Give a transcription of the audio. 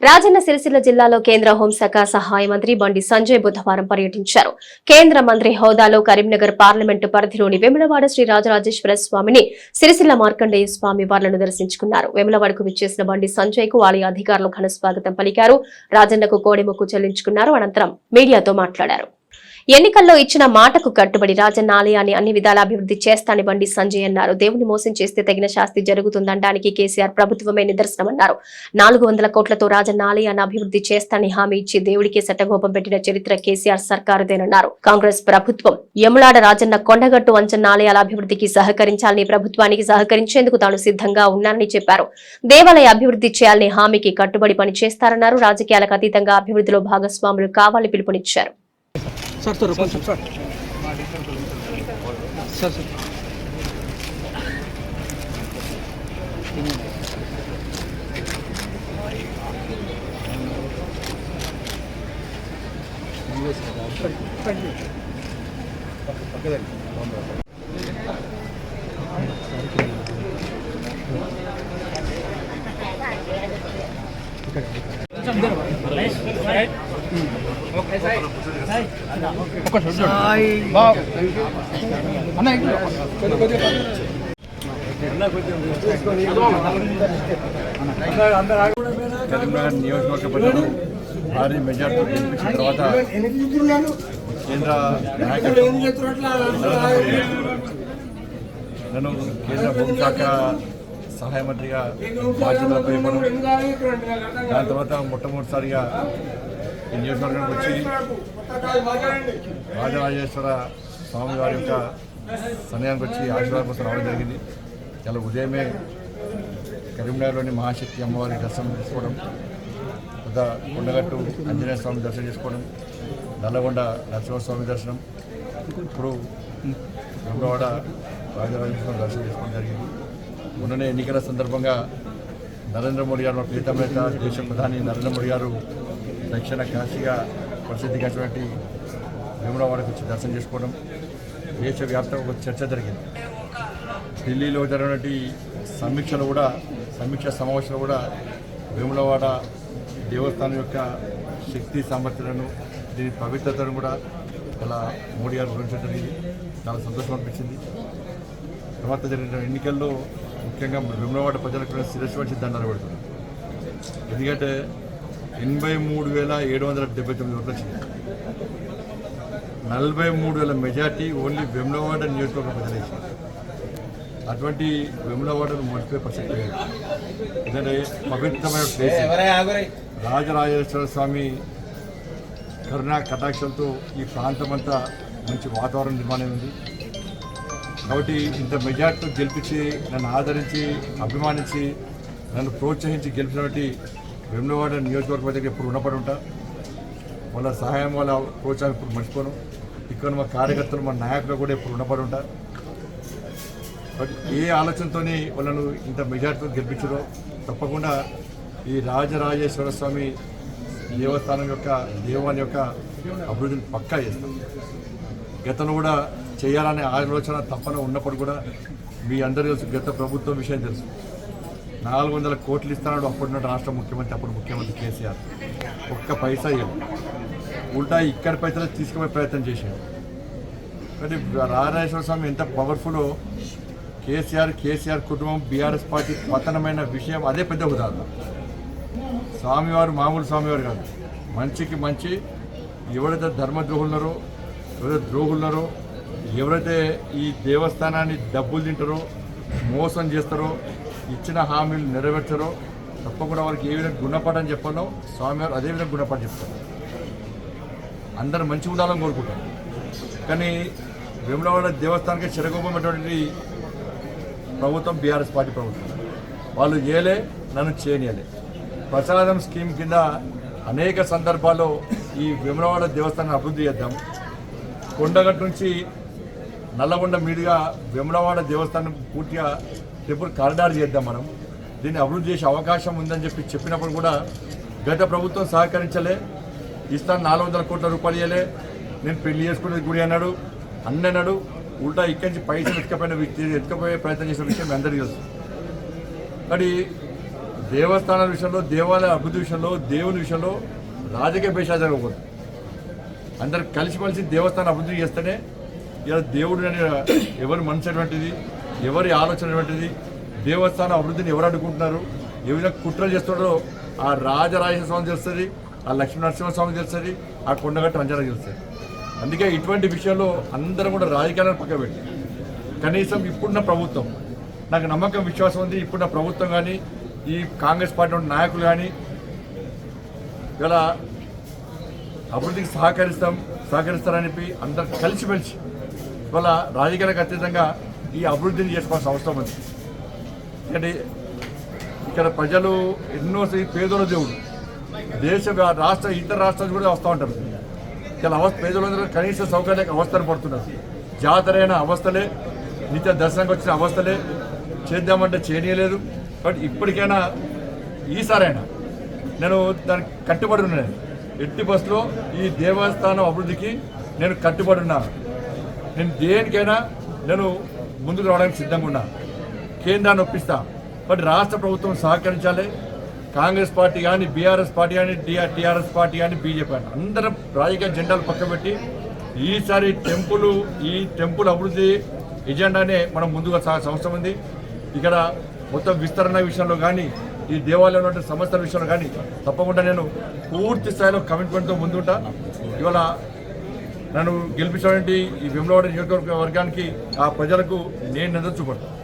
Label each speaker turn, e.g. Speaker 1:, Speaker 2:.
Speaker 1: రాజన్న సిరిసిల్ల జిల్లాలో కేంద్ర హోంశాఖ సహాయ మంత్రి బండి సంజయ్ బుధవారం పర్యటించారు. కేంద్ర మంత్రి హోదాలో కరీంనగర్ పార్లమెంటు పరిధిలోని వెములవాడ శ్రీ రాజరాజేశ్వర స్వామిని సిరిసిల్ల మార్కండేయ స్వామి వార్లను దర్శించుకున్నారు. వెములవాడకు విచ్చేసిన బండి సంజయ్కు ఆలయ అధికారులు ఘన స్వాగతం పలికారు. రాజన్నకు కోడెముక్కు చెల్లించుకున్నారు. అనంతరం మీడియాతో మాట్లాడారు. ఎన్నికల్లో ఇచ్చిన మాటకు కట్టుబడి రాజన్న ఆలయాన్ని అన్ని విధాల అభివృద్ధి చేస్తాని బండి సంజయ్ అన్నారు. దేవుని మోసం చేస్తే తగిన శాస్తి జరుగుతుందనడానికి కేసీఆర్ ప్రభుత్వమే నిదర్శనమన్నారు. నాలుగు వందల కోట్లతో రాజన్న ఆలయాన్ని అభివృద్ధి చేస్తాని హామీ ఇచ్చి దేవుడికి శటగోపం పెట్టిన చరిత్ర కేసీఆర్ సర్కారుదేనన్నారు. కాంగ్రెస్ ప్రభుత్వం యములాడ రాజన్న కొండగట్టు అంచన్న ఆలయాల అభివృద్ధికి సహకరించాలని ప్రభుత్వానికి సహకరించేందుకు తాను సిద్ధంగా ఉన్నానని చెప్పారు. దేవాలయ అభివృద్ధి చేయాలని హామీకి కట్టుబడి పనిచేస్తారన్నారు. రాజకీయాలకు అతీతంగా అభివృద్ధిలో భాగస్వాములు కావాలని పిలుపునిచ్చారు.
Speaker 2: సార్ సార్ కొంచెం సార్ సార్ సార్ ఇక్కడ.
Speaker 3: కరీంనగర్ నియోజకవర్గ ప్రజలు భారీ మెజార్టీ గెలిపించిన తర్వాత కేంద్ర నన్ను కేంద్ర హోంశాఖ సహాయ మంత్రిగా బాధ్యతలపై ఇవ్వడం. దాని తర్వాత మొట్టమొదటిసారిగా ఈ నియోజకవర్గానికి వచ్చి రాజరాజేశ్వర స్వామి వారి యొక్క సమయానికి వచ్చి ఆశీర్వాదం కోసం రావడం జరిగింది. చాలా ఉదయమే కరీంనగర్లోని మహాశక్తి అమ్మవారి దర్శనం చేసుకోవడం పెద్ద కొండగట్టు ఆంజనేయ స్వామి దర్శనం చేసుకోవడం నల్లగొండ నరసింహస్వామి దర్శనం ఇప్పుడు గంగవాడ రాజరాజేశ్వరం దర్శనం చేసుకోవడం జరిగింది. మొన్ననే ఎన్నికల సందర్భంగా నరేంద్ర మోడీ గారు మా ప్రీతం నేత దేశ ప్రధాని నరేంద్ర మోడీ గారు దక్షిణ కాశీగా ప్రసిద్ధిగాంచినటువంటి వేములవాడకు వచ్చి దర్శనం చేసుకోవడం దేశవ్యాప్తంగా ఒక చర్చ జరిగింది. ఢిల్లీలో జరిగినటువంటి సమీక్షలు కూడా సమీక్ష సమావేశాలు కూడా వేములవాడ దేవస్థానం యొక్క శక్తి సామర్థ్యాలను దీని పవిత్రతను కూడా ఇలా మోడీ గారు వివరించడం జరిగింది. చాలా సంతోషం అనిపించింది. తర్వాత జరిగిన ఎన్నికల్లో ముఖ్యంగా వేములవాడ ప్రజలకు కూడా శిరస్సు దండాలు పెడుతుంది ఎందుకంటే ఎనభై మూడు వేల ఏడు వందల డెబ్బై తొమ్మిది ఓట్లు వచ్చింది నలభై మూడు వేల మెజార్టీ ఓన్లీ వెమ్లవాడ నియోజకవర్గ ప్రజలు అటువంటి వెములవాడను మర్చిపోయే ప్రసక్తి లేదు. ఎందుకంటే పవిత్రమైన ప్లేస్ రాజరాజేశ్వర స్వామి కరుణా కటాక్షలతో ఈ ప్రాంతం అంతా మంచి వాతావరణం నిర్మాణం ఉంది. కాబట్టి ఇంత మెజార్టీ గెలిపించి నన్ను ఆదరించి అభిమానించి నన్ను ప్రోత్సహించి గెలిపినటువంటి వెములవాడ నియోజకవర్గ దగ్గర ఎప్పుడు రుణపడి ఉంటా? వాళ్ళ సహాయం వాళ్ళ ప్రోత్సాహం ఇప్పుడు మర్చిపోను. ఇక్కడ మా కార్యకర్తలు మా నాయకులు కూడా ఎప్పుడు రుణపడి ఉంటా? బట్ ఏ ఆలోచనతోనే వాళ్ళను ఇంత మెజార్టీతో గెలిపించడో తప్పకుండా ఈ రాజరాజేశ్వర స్వామి దేవస్థానం యొక్క దేవాలయం యొక్క అభివృద్ధిని పక్కా చేస్తాం. గతంలో కూడా చేయాలనే ఆలోచన తప్పన ఉన్నప్పుడు కూడా మీ అందరి తెలుసు గత ప్రభుత్వం విషయం తెలుసు. నాలుగు వందల కోట్లు ఇస్తున్నాడు అప్పుడున్న రాష్ట్ర ముఖ్యమంత్రి అప్పుడు ముఖ్యమంత్రి కేసీఆర్. ఒక్క పైసా ఇవ్వదు ఉల్టా ఇక్కడ పైసలు తీసుకునే ప్రయత్నం చేశాడు. కానీ రాజరాజేశ్వర స్వామి ఎంత పవర్ఫుల్లో కేసీఆర్ కేసీఆర్ కుటుంబం బీఆర్ఎస్ పార్టీ పతనమైన విషయం అదే పెద్ద ఉదాహరణ. స్వామివారు మామూలు స్వామివారు కాదు. మంచికి మంచి ఎవరైతే ధర్మద్రోహులున్నారో ఎవరైతే ద్రోహులున్నారో ఎవరైతే ఈ దేవస్థానాన్ని డబ్బులు తింటారో మోసం చేస్తారో ఇచ్చిన హామీలు నెరవేర్చారో తప్పకుండా వారికి ఏ విధంగా గుణపాఠం చెప్పాలో స్వామివారు అదే విధంగా గుణపాఠం చెప్తారు. అందరూ మంచి ఉండాలని కోరుకుంటారు. కానీ వేములవాడ దేవస్థానానికి చిరగోపమైనటువంటి ప్రభుత్వం బీఆర్ఎస్ పార్టీ ప్రభుత్వం. వాళ్ళు చేయలే నన్ను చేయనియలే. ప్రసాదం స్కీమ్ కింద అనేక సందర్భాల్లో ఈ వేములవాడ దేవస్థానం అభివృద్ధి చేద్దాం. కొండగట్టు నుంచి నల్లగొండ మీదుగా వెమలవాడ దేవస్థానం పూర్తిగా టెంపుల్ కారిడార్ చేద్దాం మనం. దీన్ని అభివృద్ధి చేసే అవకాశం ఉందని చెప్పి చెప్పినప్పుడు కూడా గత ప్రభుత్వం సహకరించలే. ఇస్తాను నాలుగు వందల కోట్ల రూపాయలు ఇవ్వలే నేను పెళ్ళి చేసుకునేది గుడి అన్నాడు. అన్న అన్నాడు. ఉల్టా ఇక్కడి నుంచి పైసలు ఎత్తుకపోయిన వ్యక్తి ఎత్తుకపోయే ప్రయత్నం చేసిన విషయం అందరికీ తెలుసు. కానీ దేవస్థానాల విషయంలో దేవాలయ అభివృద్ధి విషయంలో దేవుని విషయంలో రాజకీయ పేషా జరగకూడదు అందరు కలిసిమెలిసి దేవస్థానం అభివృద్ధి చేస్తేనే ఇలా దేవుడు అనే ఎవరి మనసు అటువంటిది ఎవరి ఆలోచన అటువంటిది దేవస్థాన అభివృద్ధిని ఎవరు అడ్డుకుంటున్నారు ఏ విధంగా కుట్రలు చేస్తున్నారో ఆ రాజరాజేశ్వర స్వామి తెలుస్తుంది ఆ లక్ష్మీ నరసింహస్వామి తెలుస్తుంది ఆ కొండగట్ట అంజన తెలుస్తుంది. అందుకే ఇటువంటి విషయంలో అందరం కూడా రాజకీయాలను పక్క పెట్టి కనీసం ఇప్పుడున్న ప్రభుత్వం నాకు నమ్మకం విశ్వాసం ఉంది ఇప్పుడున్న ప్రభుత్వం కానీ ఈ కాంగ్రెస్ పార్టీ ఉన్న నాయకులు కానీ ఇలా అభివృద్ధికి సహకరిస్తాం సహకరిస్తారని చెప్పి అందరు కలిసిమెలిసి ఇవాళ రాజకీయాలకు అతీతంగా ఈ అభివృద్ధిని చేసుకోవాల్సిన అవసరం ఉంది. ఎందుకంటే ఇక్కడ ప్రజలు ఎన్నో పేదల దేవుడు. దేశ రాష్ట్ర ఇతర రాష్ట్రాలు కూడా వస్తూ ఉంటారు. ఇలా అవస్థ పేదలందరూ కనీస సౌకర్యాలకు అవస్థలు పడుతున్నారు. జాతరైన అవస్థలే నిత్య దర్శనంకి వచ్చిన అవస్థలే చేద్దామంటే చేయనీయలేదు. బట్ ఇప్పటికైనా ఈసారైనా నేను దానికి కట్టుబడి ఉన్నాను. ఎట్టి బస్సులో ఈ దేవస్థానం అభివృద్ధికి నేను కట్టుబడి ఉన్నాను. నేను దేనికైనా నేను ముందుకు రావడానికి సిద్ధంగా ఉన్నా. కేంద్రాన్ని ఒప్పిస్తా. బట్ రాష్ట్ర ప్రభుత్వం సహకరించాలి. కాంగ్రెస్ పార్టీ కానీ బీఆర్ఎస్ పార్టీ కానీ టీఆర్ఎస్ పార్టీ కానీ బీజేపీ కానీ. అందరం రాజకీయ జెండాలు పక్కబెట్టి ఈసారి టెంపుల్ ఈ టెంపుల్ అభివృద్ధి ఎజెండానే మనం ముందుగా సాగాల్సిన అవసరం ఉంది. ఇక్కడ మొత్తం విస్తరణ విషయంలో కానీ ఈ దేవాలయంలో ఉన్న సమస్యల విషయంలో కానీ తప్పకుండా నేను పూర్తి స్థాయిలో కమిట్మెంట్తో ముందుంటా. ఇవాళ నన్ను గెలిపించాలంటే ఈ విమలవాడ నియోజకవర్గ వర్గానికి ఆ ప్రజలకు నేను నిద్ర చూపడతాను